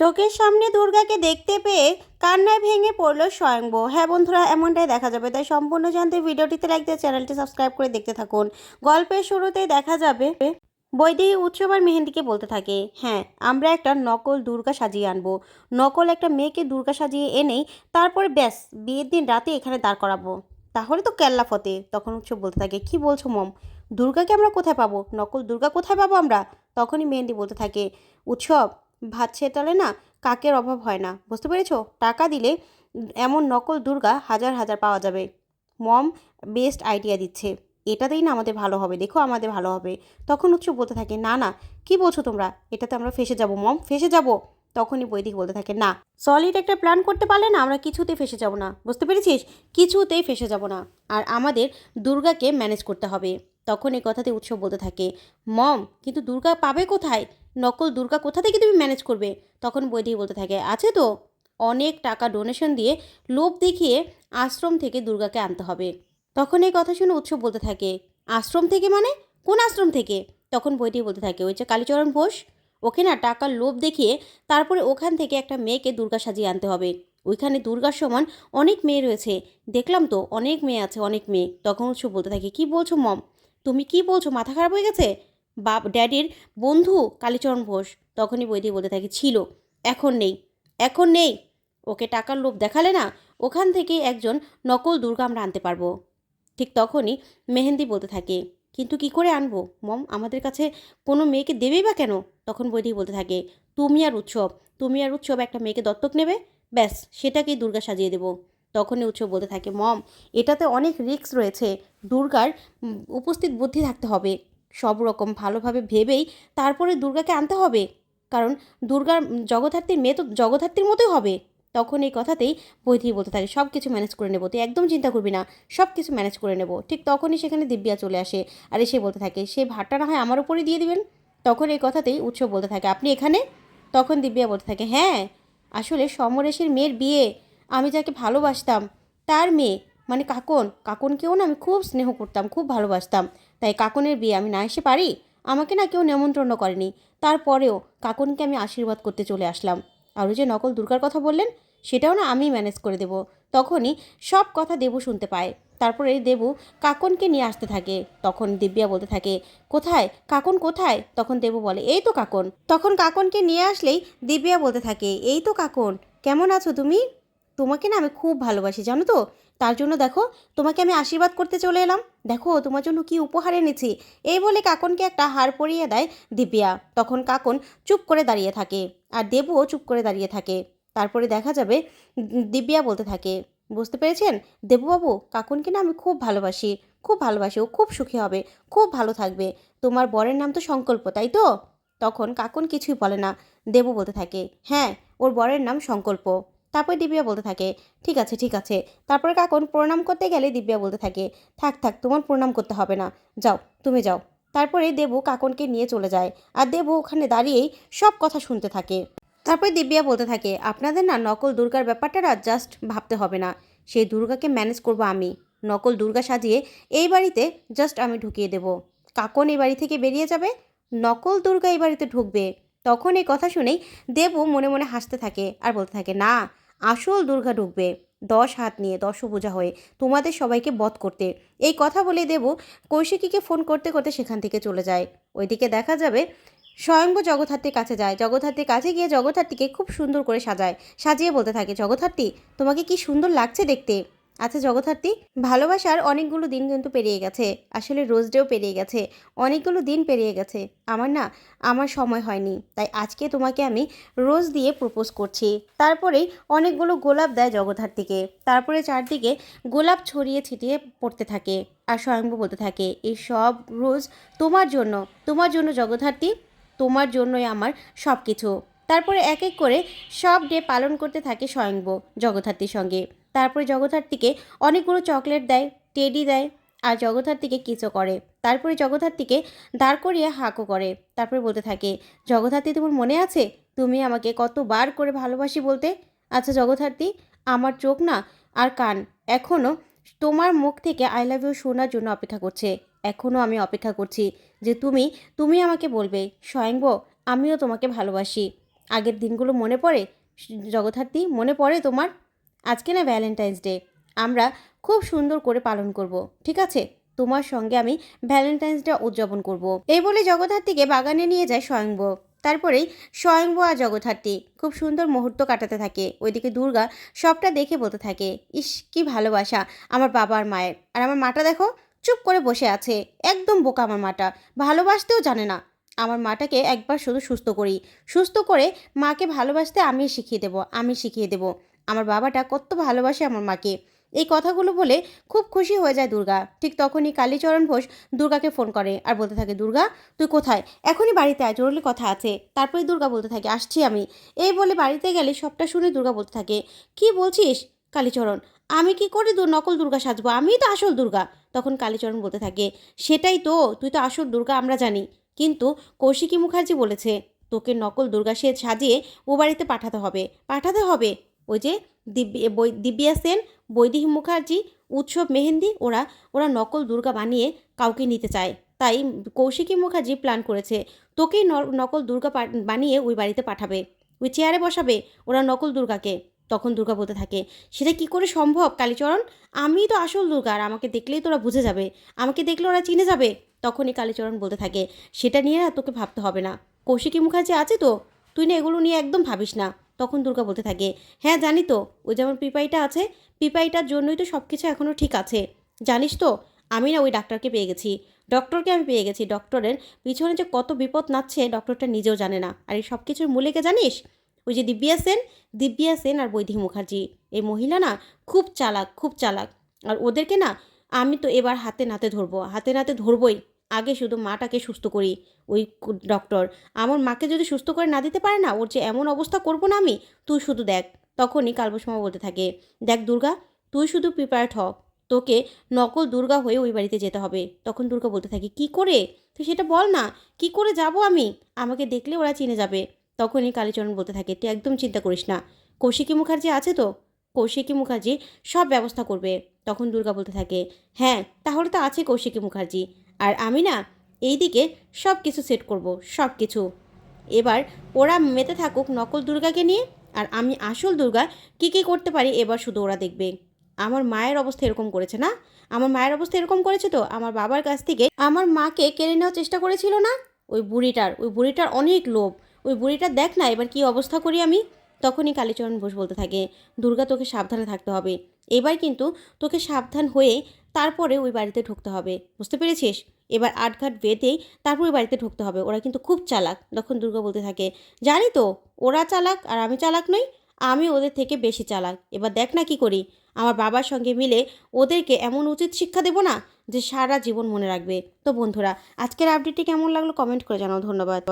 চোখের সামনে দুর্গাকে দেখতে পেয়ে কান্নায় ভেঙে পড়ল স্বয়ংব হ্যাঁ বন্ধুরা, এমনটাই দেখা যাবে। তাই সম্পূর্ণ জানতে ভিডিওটিতে লাইক দিয়ে চ্যানেলটি সাবস্ক্রাইব করে দেখতে থাকুন। গল্পের শুরুতেই দেখা যাবে, বৈদেহী উৎসব আর মেহেন্দিকে বলতে থাকে। হ্যাঁ আমরা একটা নকল দুর্গা সাজিয়ে আনব। নকল একটা মেয়েকে দুর্গা সাজিয়ে এনেই তারপরে ব্যাস, বিয়ের দিন রাতে এখানে দাঁড় করাবো। তাহলে তো কেল্লা ফতে, তখন উৎসব বলতে থাকে। কি বলছো মম? দুর্গাকে আমরা কোথায় পাবো? নকল দুর্গা কোথায় পাবো আমরা? তখনই মেহেন্দি বলতে থাকে। উৎসব ভাত ছেটালে না, কাকের অভাব হয় না। বুঝতে পেরেছ? টাকা দিলে এমন নকল দুর্গা হাজার হাজার পাওয়া যাবে। মম বেস্ট আইডিয়া দিচ্ছে। এটাতেই না আমাদের ভালো হবে। দেখো আমাদের ভালো হবে। তখন উৎসব বলতে থাকে, না না, কি বলছো তোমরা? এটাতে আমরা ফেসে যাব, মম। ফেসে যাব? তখনই বৈদিক বলতে থাকে, না সলিড একটা প্ল্যান করতে পারলে না আমরা কিছুতেই ফেসে যাব না। বুঝতে পেরেছিস? কিছুতেই ফেসে যাব না। আর আমাদের দুর্গাকে ম্যানেজ করতে হবে। তখন এই কথাতে উৎসব বলতে থাকে, মম, কিন্তু দুর্গা পাবে কোথায়? নকল দুর্গা কোথা থেকে তুমি ম্যানেজ করবে? তখন বৈদিক বলতে থাকে, আছে তো? অনেক টাকা ডোনেশন দিয়ে লোভ দেখিয়ে আশ্রম থেকে দুর্গাকে আনতে হবে। তখন এই কথা শুনে উৎসব বলতে থাকে, আশ্রম থেকে মানে? কোন আশ্রম থেকে? তখন বইটি বলতে থাকে, ওই যে কালীচরণ ঘোষ, ওকে না টাকার লোভ দেখিয়ে তারপরে ওখান থেকে একটা মেয়েকে দুর্গা সাজিয়ে আনতে হবে। ওইখানে দুর্গার সমান অনেক মেয়ে রয়েছে। দেখলাম তো, অনেক মেয়ে আছে, অনেক মেয়ে। তখন উৎসব বলতে থাকে, কি বলছো মম? তুমি কি বলছো? মাথা খারাপ হয়ে গেছে? বাপ, ড্যাডির বন্ধু কালীচরণ ঘোষ তখনই বইটি বলতে থাকে, ছিল। এখন নেই এখন নেই। ওকে টাকার লোভ দেখালে না ওখান থেকে একজন নকল দুর্গা আমরা আনতে পারব। ঠিক তখনই মেহেন্দি বলতে থাকে, কিন্তু কি করে আনব? মম, আমাদের কাছে কোনো মেয়েকে দেবেই বা কেন? তখন বৈদিক বলতে থাকে, তুমি আর উৎসব, তুমি আর উৎসব একটা মেয়েকে দত্তক নেবে? ব্যাস, সেটাকেই দুর্গা সাজিয়ে দেবো। তখনই উৎসব বলতে থাকে, মম, এটাতে অনেক রিস্ক রয়েছে, দুর্গার উপস্থিত বুদ্ধি থাকতে হবে। সব রকম ভালোভাবে ভেবেই তারপরে দুর্গাকে আনতে হবে। কারণ দুর্গার জগদ্ধাত্রীর মেয়ে তো জগদ্ধাত্রীর মতোই হবে। তখন এই কথাতেই বৈধি বলতে থাকে, সব কিছু ম্যানেজ করে নেব, তুই একদম চিন্তা করবি না, সব কিছু ম্যানেজ করে নেব। ঠিক তখনই সেখানে দিব্যা চলে আসে আর এসে বলতে থাকে, সে ভাতটা না হয় আমার উপরেই দিয়ে দিবেন? তখন এই কথাতেই উৎসব বলতে থাকে, আপনি এখানে? তখন দিব্যা বলতে থাকে হ্যাঁ আসলে সমরেশের মেয়ের বিয়ে, আমি যাকে ভালোবাসতাম, তার মেয়ে মানে কাকন, কাকনকেও না আমি খুব স্নেহ করতাম, খুব ভালোবাসতাম। তাই কাকনের বিয়ে আমি না এসে পারি, আমাকে না কেউ নেমন্ত্রণ করেনি। তারপরেও কাকনকে আমি আশীর্বাদ করতে চলে আসলাম। আর ওই যে নকল দুর্গার কথা বললেন, সেটাও না আমি ম্যানেজ করে দেব। তখনই সব কথা দেবু শুনতে পায়। তারপরে দেবু কাকনকে নিয়ে আসতে থাকে। তখন দিব্যা বলতে থাকে, কোথায়? কাকন কোথায়? তখন দেবু বলে, এই তো কাকন। তখন কাকনকে নিয়ে আসলেই দিব্যা বলতে থাকে, এই তো কাকন, কেমন আছো তুমি? তোমাকে না আমি খুব ভালোবাসি, জানো তো? তার জন্য দেখো, তোমাকে আমি আশীর্বাদ করতে চলে এলাম। দেখো, তোমার জন্য কি উপহার এনেছি। এই বলে কাকনকে একটা হার পরিয়ে দেয় দিব্যা। তখন কাকন চুপ করে দাঁড়িয়ে থাকে আর দেবুও চুপ করে দাঁড়িয়ে থাকে। তারপরে দেখা যাবে দিব্যা বলতে থাকে, বুঝতে পেরেছেন? দেবুবাবু, কাকুনকে না আমি খুব ভালোবাসি। খুব ভালোবাসি, ও খুব সুখী হবে, খুব ভালো থাকবে। তোমার বরের নাম তো সংকল্প, তাই তো? তখন কাকুন কিছুই বলে না। দেবু বলতে থাকে হ্যাঁ ওর বরের নাম সংকল্প। তারপরে দিব্যা বলতে থাকে, ঠিক আছে ঠিক আছে। তারপরে কাকন প্রণাম করতে গেলে দিব্যা বলতে থাকে, থাক থাক, তোমার প্রণাম করতে হবে না। যাও, তুমি যাও। তারপরে দেবু কাকনকে নিয়ে চলে যায় আর দেবু ওখানে দাঁড়িয়েই সব কথা শুনতে থাকে। তারপরে দিব্যা বলতে থাকে, আপনাদের না নকল দুর্গার ব্যাপারটা না জাস্ট ভাবতে হবে না। সেই দুর্গাকে ম্যানেজ করব আমি। নকল দুর্গা সাজিয়ে এই বাড়িতে জাস্ট আমি ঢুকিয়ে দেব। কাকন এই বাড়ি থেকে বেরিয়ে যাবে, নকল দুর্গা এই বাড়িতে ঢুকবে। তখন এই কথা শুনেই দেবু মনে মনে হাসতে থাকে আর বলতে থাকে, না আসল দুর্গা ঢুকবে। দশ হাত নিয়ে দশভুজা হয়ে তোমাদের সবাইকে বধ করতে। এই কথা বলে দেব কৌশিকীকে ফোন করতে করতে সেখান থেকে চলে যায়। ওইদিকে দেখা যাবে স্বয়ম্ভ জগদ্ধাত্রীর কাছে যায়। জগদ্ধাত্রীর কাছে গিয়ে জগদ্ধাত্রীকে খুব সুন্দর করে সাজায়। সাজিয়ে বলতে থাকে, জগদ্ধাত্রী, তোমাকে কি সুন্দর লাগছে দেখতে? আচ্ছা জগদ্ধাত্রী, ভালোবাসার অনেকগুলো দিন কিন্তু পেরিয়ে গেছে। আসলে রোজ ডেও পেরিয়ে গেছে। অনেকগুলো দিন পেরিয়ে গেছে। আমার না, আমার সময় হয়নি। তাই আজকে তোমাকে আমি রোজ দিয়ে প্রপোজ করছি। তারপরেই অনেকগুলো গোলাপ দেয় জগদ্ধাত্রীকে। তারপরে চারদিকে গোলাপ ছড়িয়ে ছিটিয়ে পড়তে থাকে আর স্বয়ম্ভ বলতে থাকে, এই সব রোজ তোমার জন্য। তোমার জন্য জগদ্ধাত্রী, তোমার জন্যই আমার সব কিছু তারপরে এক এক করে সব ডে পালন করতে থাকে স্বয়ংব জগদ্ধাত্রীর সঙ্গে। তারপরে জগদ্ধাত্রীকে অনেকগুলো চকলেট দেয়, টেডি দেয় আর জগদ্ধাত্রীকে কিছু করে। তারপরে জগদ্ধাত্রীকে দাঁড় করিয়ে হাঁকও করে। তারপরে বলতে থাকে, জগদ্ধাত্রী তোমার মনে আছে? তুমি আমাকে কতবার করে ভালোবাসি বলতে? আচ্ছা জগদ্ধাত্রী, আমার চোখ না আর কান এখনও তোমার মুখ থেকে আই লাভ ইউ শোনার জন্য অপেক্ষা করছে। এখনও আমি অপেক্ষা করছি যে তুমি তুমি আমাকে বলবে স্বয়ংব আমিও তোমাকে ভালোবাসি। আগের দিনগুলো মনে পড়ে? জগদ্ধাত্রী, মনে পড়ে তোমার? আজকে না ভ্যালেন্টাইন্স ডে আমরা খুব সুন্দর করে পালন করব, ঠিক আছে? তোমার সঙ্গে আমি ভ্যালেন্টাইন্স ডে উদযাপন করব। এই বলে জগদ্ধাত্রীকে বাগানে নিয়ে যায় স্বয়ংব তারপরেই স্বয়ংব আর জগদ্ধাত্রী খুব সুন্দর মুহূর্ত কাটাতে থাকে। ওইদিকে দুর্গা সবটা দেখে বলতে থাকে, ইস, কি ভালোবাসা আমার বাবা আর মায়ের। আর আমার মাটা দেখো, চুপ করে বসে আছে। একদম বোকা আমার মাটা। ভালোবাসতেও জানে না। আমার মাটাকে একবার শুধু সুস্থ করি। সুস্থ করে মাকে ভালোবাসতে আমি শিখিয়ে দেব আমি শিখিয়ে দেব। আমার বাবাটা কত ভালোবাসে আমার মাকে। এই কথাগুলো বলে খুব খুশি হয়ে যায় দুর্গা। ঠিক তখনই কালীচরণ ঘোষ দুর্গাকে ফোন করে আর বলতে থাকে, দুর্গা, তুই কোথায়? এখনই বাড়িতে আয়, জরুরি কথা আছে। তারপরে দুর্গা বলতে থাকে, আসছি আমি। এই বলে বাড়িতে গেলে সবটা শুনে দুর্গা বলতে থাকে, কি বলছিস কালীচরণ? আমি কি করে নকল দুর্গা সাজবো? আমিই তো আসল দুর্গা। তখন কালীচরণ বলতে থাকে, সেটাই তো, তুই তো আসল দুর্গা, আমরা জানি। কিন্তু কৌশিকী মুখার্জি বলেছে, তোকে নকল দুর্গা সে সাজিয়ে ও বাড়িতে পাঠাতে হবে। পাঠাতে হবে। ওই যে দিব্যি দিব্যা সেন বৈদেহী মুখার্জি, উৎসব মেহেন্দি, ওরা ওরা নকল দুর্গা বানিয়ে কাউকে নিতে চায়। তাই কৌশিকী মুখার্জি প্ল্যান করেছে, তোকেই নকল দুর্গা বানিয়ে ওই বাড়িতে পাঠাবে। ওই চেয়ারে বসাবে, ওরা নকল দুর্গাকে। তখন দুর্গা বলতে থাকে, সেটা কি করে সম্ভব, কালীচরণ? আমি তো আসল দুর্গা, আর আমাকে দেখলেই তোরা বুঝে যাবে। আমাকে দেখলে ওরা চিনে যাবে। তখনই কালীচরণ বলতে থাকে, সেটা নিয়ে তোকে ভাবতে হবে না। কৌশিকী মুখার্জি আছে তো? তুই না এগুলো নিয়ে একদম ভাবিস না। তখন দুর্গা বলতে থাকে হ্যাঁ জানি তো, ওই যেমন পিপাইটা আছে, পিপাইটার জন্যই তো সব কিছু এখনও ঠিক আছে। জানিস তো, আমি না ওই ডাক্তারকে পেয়ে গেছি। ডক্টরকে আমি পেয়ে গেছি। ডক্টরের পিছনে যে কত বিপদ নাচ্ছে, ডক্টরটা নিজেও জানে না। আর এই সব কিছুর মূলেকে জানিস? ওই যে দিব্যা সেন দিব্যা সেন আর বৈদেহী মুখার্জি। এই মহিলা না খুব চালাক খুব চালাক। আর ওদেরকে না আমি তো এবার হাতে নাতে ধরবো, হাতে নাতে ধরবই। আগে শুধু মাটাকে সুস্থ করি, ওই ডক্টর আমার মাকে যদি সুস্থ করে না দিতে পারে না, ওর যে এমন অবস্থা করব না আমি, তুই শুধু দেখ। তখনই কালবসমা বলতে থাকে, দেখ দুর্গা, তুই শুধু প্রিপেয়ার্ড হ। তোকে নকল দুর্গা হয়ে ওই বাড়িতে যেতে হবে। তখন দুর্গা বলতে থাকে, কি করে? তুই সেটা বল না। কি করে যাব আমি? আমাকে দেখলে ওরা চিনে যাবে। তখনই কালীচরণ বলতে থাকে, তুই একদম চিন্তা করিস না। কৌশিকী মুখার্জি আছে তো? কৌশিকী মুখার্জি সব ব্যবস্থা করবে। তখন দুর্গা বলতে থাকে হ্যাঁ তাহলে তো আছে কৌশিকী মুখার্জি। আর আমি না এই দিকে সব কিছু সেট করব সব কিছু এবার ওরা মেতে থাকুক নকল দুর্গাকে নিয়ে, আর আমি আসল দুর্গা কী কী করতে পারি এবার শুধু ওরা দেখবে। আমার মায়ের অবস্থা এরকম করেছে না? আমার মায়ের অবস্থা এরকম করেছে তো? আমার বাবার কাছ থেকে আমার মাকে কেড়ে নেওয়ার চেষ্টা করেছিল না? ওই বুড়িটার ওই বুড়িটার অনেক লোভ। ওই বুড়িটার দেখ না এবার কি অবস্থা করি আমি। তখনই কালীচরণ ঘোষ বলতে থাকে, দুর্গা, তোকে সাবধানে থাকতে হবে। এবার কিন্তু তোকে সাবধান হয়ে তারপরে ওই বাড়িতে ঢুকতে হবে। বুঝতে পেরেছিস? এবার আটঘাট বেঁধেই তারপর ওই বাড়িতে ঢুকতে হবে। ওরা কিন্তু খুব চালাক, তখন দুর্গা বলতে থাকে, জানি তো, ওরা চালাক আর আমি চালাক নই, আমি ওদের থেকে বেশি চালাক। এবার দেখ না কি করি। আমার বাবার সঙ্গে মিলে ওদেরকে এমন উচিত শিক্ষা দেবো না যে সারা জীবন মনে রাখবে। তো বন্ধুরা, আজকের আপডেটটি কেমন লাগল কমেন্ট করে জানাও। ধন্যবাদ।